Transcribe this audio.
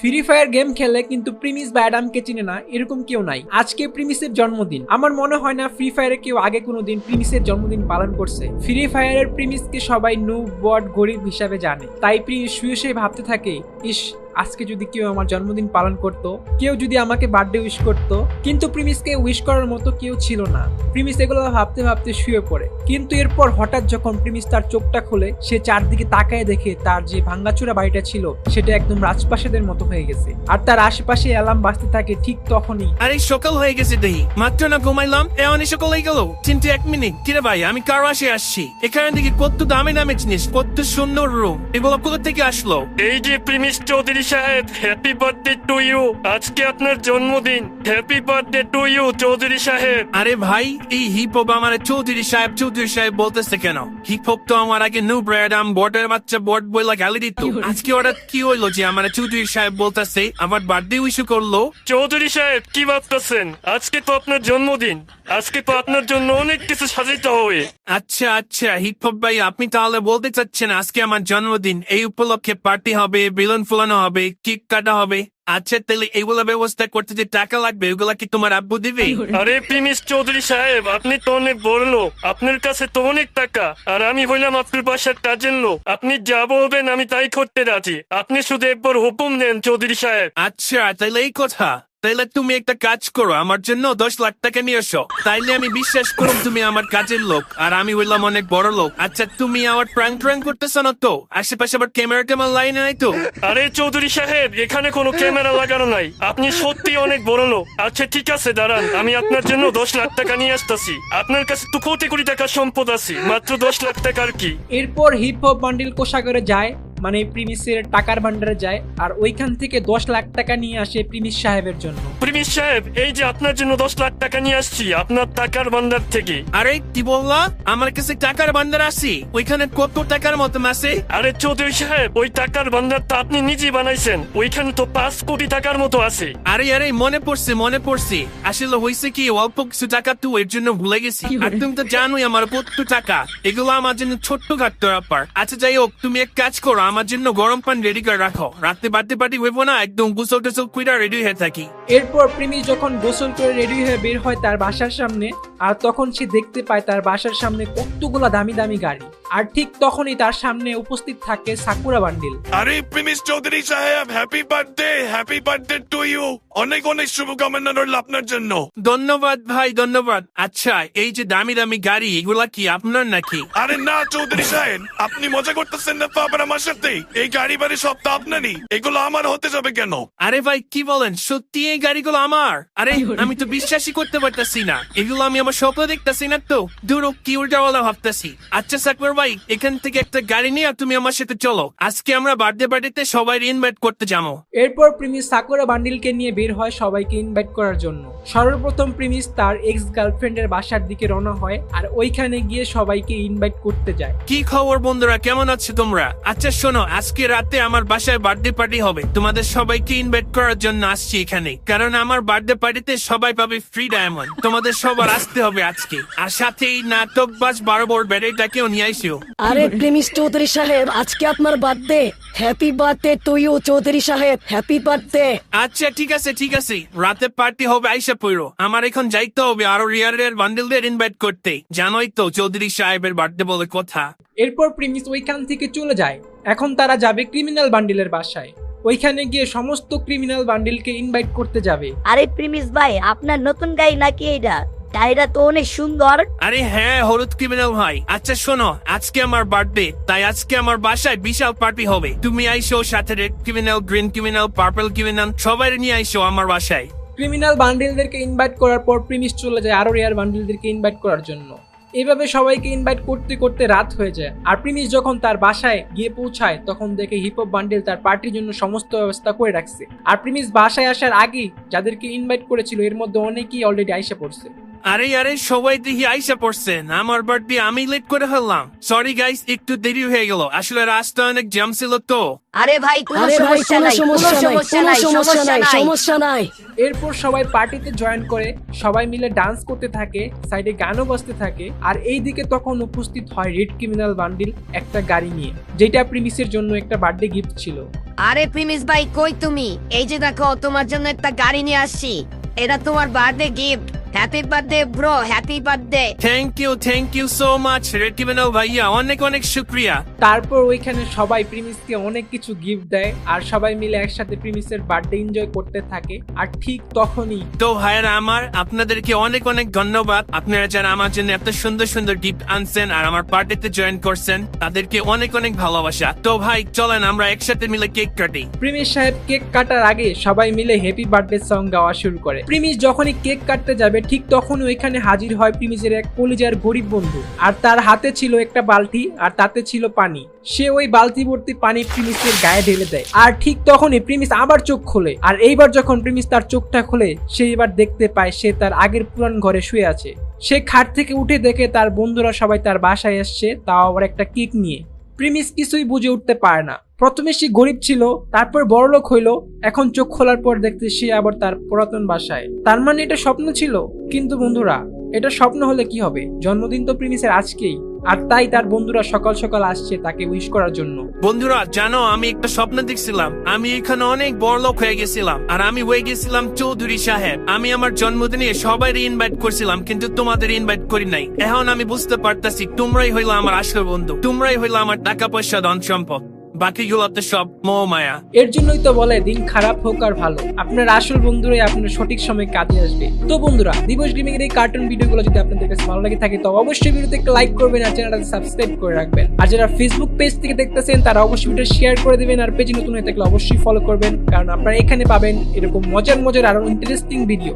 Free fire game খেলে কিন্তু premise বা অ্যাডামকে চিনে না, এরকম কেউ নাই। আজকে প্রিমিসের জন্মদিন। আমার মনে হয় না ফ্রি ফায়ারে কেউ আগে কোনো দিন প্রিমিসের জন্মদিন পালন করছে। ফ্রি ফায়ারের প্রিমিসকে সবাই নু বট গরিব হিসাবে জানে। তাই প্রিমিস শুয়ে শুয়ে ভাবতে থাকে, ইস আজকে যদি কেউ আমার জন্মদিন পালন করতো কেউ যদি আমাকে বার্থডে উইশ করতো কিন্তু প্রিমিসকে উইশ করার মতো কেউ ছিল না। প্রিমিস এগুলো ভাবতে ভাবতে শুয়ে পড়ে। কিন্তু এরপর হঠাৎ যখন প্রিমিস তার চোখটা খোলে সে চারদিকে তাকায় দেখে তার যে ভাঙ্গাচুরা বাড়িটা ছিল সেটা একদম রাজপ্রাসাদের মতো হয়ে গেছে। আর তার আশেপাশে অ্যালার্ম বাজতে থাকে ঠিক তখনই। আরে সকাল হয়ে গেছে দেহি। মাত্র না ঘুমাইলাম এমনই সকাল হয়ে গেল। চিন্তা এক মিনিট। কিরে ভাই আমি কার আসে আসছি? এখানে দেখি কত দামি দামি জিনিস কত সুন্দর রুম এগুলো কোথা থেকে আসলো? এই যে প্রিমিস চৌধুরী সাহেব হ্যাপি বার্থডে টু ইউ আজকে আপনার জন্মদিন। Happy birthday to you Chowdhury সাহেব। আরে ভাই এই হিপ হপ আমার চৌধুরী সাহেব চৌধুরী সাহেব বলতেছে কেন? হিপ হপ তো আমার আগে নো ব্র্যাডাম বটের বাচ্চা বট বইলা গালি দিত আজকে হঠাৎ কি হইল যে আমার চৌধুরী সাহেব বলতেছে আমার বার্থডে উইশ করল? চৌধুরী সাহেব কি ভাবতেছেন? আজকে তো আপনার জন্মদিন। আজকে তো আপনার জন্য অনেক কিছু সাজাইতে হবে। আচ্ছা আচ্ছা হিপ হপ ভাই আপনি তাহলে বলতে চাচ্ছেন আজকে আমার জন্মদিন এই উপলক্ষে পার্টি হবে বেলুন ফুলানো হবে। কেক কাটা হবে? আচ্ছা তাহলে এইগুলো ব্যবস্থা করতে যে টাকা লাগবে ওগুলা কি তোমার আব্বু দিবে? আরে প্রিমিস চৌধুরী সাহেব আপনি তো অনেক বড় লোক। আপনার কাছে তো অনেক টাকা। আর আমি হইলাম আপনার বাসার কাজের লোক। আপনি যা বলবেন আমি তাই করতে রাজি। আপনি শুধু একবার হুকুম দেন চৌধুরী সাহেব। আচ্ছা তাহলে এই কথা। তাইলে তুমি একটা কাজ করো আমার জন্য দশ লাখ টাকা নিয়ে এসো। তাইলে আমি বিশ্বাস করুম তুমি আমার কাজের লোক আর আমি হইলাম অনেক বড় লোক। আচ্ছা তুমি আমার প্রাঙ্ক ট্রাঙ্ক করতেছ না তো? আশেপাশে আবার ক্যামেরা টেমার লাইনে নাই তো? আরে চৌধুরী সাহেব এখানে কোনো ক্যামেরা লাগানো নাই। আপনি সত্যি অনেক বড় লোক। আচ্ছা ঠিক আছে দাঁড়ান। আমি আপনার জন্য দশ লাখ টাকা নিয়ে আসতেছি। আপনার কাছে তো কোটি কোটি টাকার সম্পদ আছে। মাত্র দশ লাখ টাকার কি? এরপর হিপ হপ বান্ডিল কোষাগারে যায়। মানে প্রিমিসের টাকার ভান্ডারে যায়, আর ওইখান থেকে দশ লাখ টাকা নিয়ে আসে প্রিমিস সাহেবের জন্য। সাহেব এই যে আপনার জন্য দশ লাখ টাকা নিয়ে আসছি আপনার টাকার ভান্ডার থেকে। আরে কি বললা? আমার কাছে টাকার আছে। ওইখানে কত টাকার মতো আছে আরে চৌধুরী সাহেব ওই টাকার ভান্ডারটা আপনি নিজেই বানাইছেন। ওইখানে তো পাঁচ কোটি টাকার মতো আছে। আরে আরে মনে পড়ছে মনে পড়ছে। আসলে হয়েছে কি অল্প কিছু টাকা তো এর জন্য ভুলে গেছি। আর তুমি তো জানোই আমার কত টাকা। এগুলো আমার জন্য ছোট্ট খাট্ট ব্যাপার। আচ্ছা যাই হোক তুমি এক কাজ করো আমার জন্য গরম পান রেডি করে রাখো। রাতে বাড়তে পার্টি হইব না একদম গুসল টুসল কুইরা রেডি হয়ে থাকি। এরপর প্রিমিস যখন গোসল করে রেডি হয়ে বের হয় তার বাসার সামনে আর তখন সে দেখতে পায় তার বাসার সামনে কতগুলা দামি দামি গাড়ি। আর ঠিক তখনই তার সামনে উপস্থিত থাকে সাকুরা বান্ডিল। আরে প্রিমিস চৌধুরী সাহেব happy birthday happy birthday to you অনেক অনেক শুভকামনা রইল আপনার জন্য। ধন্যবাদ ভাই ধন্যবাদ। আচ্ছা এই যে দামি দামি গাড়ি এগুলা কি আপনার নাকি? আরে না চৌধুরী সাহেব আপনি মজা করতেছেন না তো আবার আমার সাথে? এই গাড়ি বাড়ি সব তো আপনারই। এগুলো আমার হতে যাবে কেন? আরে ভাই কি বলেন? সত্যি এই গাড়িগুলো আমার? আরে আমি তো বিশ্বাসই করতে পারতাছি না। এগুলো আমি আমার স্বপ্ন দেখতাছি না তো। দূর কি উল্টাওয়ালা ভাবতাছি। আচ্ছা সাকবর ভাই এখান থেকে একটা গাড়ি নিয়ে তুমি আমার সাথে চলো। আজকে আমরা বার্থডে পার্টিতে সবাই ইনভাইট করতে যাব। এরপর প্রিমিস সাকুরা বান্ডিলকে নিয়ে বের হয় সবাইকে ইনভাইট করার জন্য। সর্বপ্রথম প্রিমিস তার এক্স গার্লফ্রেন্ডের বাসার দিকে রওনা হয় আর ওইখানে গিয়ে সবাইকে ইনভাইট করতে যায়। কি খবর বন্ধুরা কেমন আছো তোমরা? আচ্ছা শোনো আজকে রাতে আমার বাসায় বার্থডে পার্টি হবে। তোমাদের সবাইকে ইনভাইট করার জন্য আসছি এখানে। কারণ আমার বার্থডে পার্টিতে সবাই পাবে ফ্রি ডায়মন্ড তোমাদের সবার আসতে হবে আজকে। আর সাথে এই নাটক বাস বারো বড় ব্যাটারিটাকেও নিয়ে আইসিও। আরে প্রেমিস চৌধুরী সাহেব আজকে আপনার birthday. Happy birthday you Chowdhury সাহেব। হ্যাপি বার্থডে আচ্ছা ঠিক আছে ঠিক আছে। রাতে পার্টি হবে আইসা পড়ো। আমার এখন যাইতে হবে আরও রিয়ারের বান্ডেলদের ইনভাইট করতে। জানোই তো চৌধুরী সাহেবের বার্থডে বলে কথা। এরপর প্রিমিস ওইখান থেকে চলে যায়। এখন তারা যাবে ক্রিমিনাল বান্ডিলের বাসায়। ওইখানে গিয়ে সমস্ত ক্রিমিনাল বান্ডিলকে ইনভাইট করতে যাবে। আরে প্রিমিস ভাই আপনার নতুন গাড়ি নাকি এটা গাড়িটা তো অনেক সুন্দর। আরে হ্যাঁ হলুদ ক্রিমিনাল ভাই। আচ্ছা শোনো আজকে আমার বার্থডে তাই আজকে আমার বাসায় বিশাল পার্টি হবে। তুমি আইসো সাথে red criminal green criminal purple criminal সবাই নিয়ে আইসো আমার বাসায়। ক্রিমিনাল বান্ডিলদেরকে ইনভাইট করার পর প্রিমিস চলে যায় আরও রেয়ার বান্ডিলদেরকে ইনভাইট করার জন্য। এইভাবে সবাইকে ইনভাইট করতে করতে রাত হয়ে যায়। আর প্রিমিস যখন তার বাসায় গিয়ে পৌঁছায় তখন দেখে হিপ হপ বান্ডিল তার পার্টির জন্য সমস্ত ব্যবস্থা করে রাখছে। আর প্রিমিস বাসায় আসার আগেই যাদেরকে ইনভাইট করেছিল এর মধ্যে অনেকেই অলরেডি আইসা পড়ছে। আরে আরে সবাই দেখি আইসা পড়ছেন আমার বার্থডে আমি লেট করে ফেললাম। সরি গাইস একটু দেরি হয়ে গেল। আসলে রাস্তা অনেক জ্যাম ছিল তো। আরে ভাই কোনো আরে ভাই সমস্যা কোনো নাই কোনো সমস্যা নাই সমস্যা নাই সমস্যা নাই সমস্যা নাই সমস্যা নাই। এরপর সবাই পার্টিতে জয়েন করে সবাই মিলে ডান্স করতে থাকে সাইডে গানও বাজতে থাকে আর এইদিকে তখন উপস্থিত হয় রেড ক্রিমিনাল বান্ডিল একটা গাড়ি নিয়ে যেটা প্রিমিসের জন্য একটা বার্থডে গিফট ছিল। আরে প্রিমিস ভাই কই তুমি? এই যে দেখো তোমার জন্য একটা গাড়ি নিয়ে আসছি। এটা তোমার birthday gift happy birthday bro happy birthday thank you thank you so much রেটিবেনাল ভাইয়া অনেক অনেক শুক্রিয়া তারপর ওইখানে সবাই প্রিমিসকে অনেক কিছু গিফট দেয় আর সবাই মিলে একসাথে প্রিমিসের বার্থডে এনজয় করতে থাকে আর ঠিক তখনই তো ভাইয়েরা আমার আপনাদেরকে অনেক অনেক ধন্যবাদ। আপনারা যারা আমার জন্য এত সুন্দর সুন্দর গিফট আনছেন আর আমার পার্টিতে জয়েন করছেন তাদেরকে অনেক অনেক ভালোবাসা। তো ভাই চলেন আমরা একসাথে মিলে কেক কাটি। প্রিমিস সাহেব কেক কাটার আগে সবাই মিলে হ্যাপি বার্থডে সং গাওয়া শুরু করে। প্রিমিস যখনই কেক কাটতে যাবে ঠিক তখন ওইখানে হাজির হয় প্রিমিসের এক কলিজার গরিব বন্ধু। আর তার হাতে ছিল একটা বালতি, আর তাতে ছিল পানি। সে ওই বালতি ভর্তি পানি প্রিমিসের গায়ে ঢেলে দেয়। আর ঠিক তখনই প্রিমিস আবার চোখ খোলে। আর এইবার যখন প্রিমিস তার চোখটা খোলে, সে এবার দেখতে পায় সে তার আগের পুরান ঘরে শুয়ে আছে। সে খাট থেকে উঠে দেখে তার বন্ধুরা সবাই তার বাসায় এসছে, তাও আবার একটা কেক নিয়ে। প্রিমিস কিছুই বুঝে উঠতে পারে না। প্রথমে সে গরিব ছিল, তারপর বড়লোক হইল, এখন চোখ খোলার পর দেখতে সে আবার তার পুরাতন বাসায়। তার মানে এটা স্বপ্ন ছিল? কিন্তু বন্ধুরা এটা স্বপ্ন হলে কি হবে? জন্মদিন তো প্রিমিসের আজকেই। আর তাই তার বন্ধুরা সকাল সকাল আসছে তাকে উইশ করার জন্য। বন্ধুরা, জানো, আমি একটা স্বপ্ন দেখছিলাম। আমি এখানে অনেক বড় লোক হয়ে গেছিলাম। আর আমি হয়ে গেছিলাম চৌধুরী সাহেব। আমি আমার জন্মদিনে সবাই ইনভাইট করছিলাম, কিন্তু তোমাদের ইনভাইট করি নাই। এখন আমি বুঝতে পারতাছি, তোমরাই হইল আমার আসল বন্ধু। তোমরাই হইল আমার টাকা পয়সা ধন সম্পদ। বাকিগুলো তো সব মোহ মায়া এর জন্যই তো বলে, দিন খারাপ হোক আর ভালো। আপনার আসল বন্ধুরাই আপনার সঠিক সময় কাজে আসবে। তো বন্ধুরা, দিবস গেমিং এর এই কার্টুন ভিডিওগুলো যদি আপনাদের কাছে ভালো লাগে থাকে, তো অবশ্যই ভিডিওতে একটা লাইক করবেন আর চ্যানেলটাকে সাবস্ক্রাইব করে রাখবেন। আর যারা ফেসবুক পেজ থেকে দেখতেছেন, তারা অবশ্যই ভিডিও শেয়ার করে দিবেন আর পেজ নতুন হয়ে থাকলে অবশ্যই ফলো করবেন। কারণ আপনারা এখানে পাবেন এরকম মজার মজার আরও ইন্টারেস্টিং ভিডিও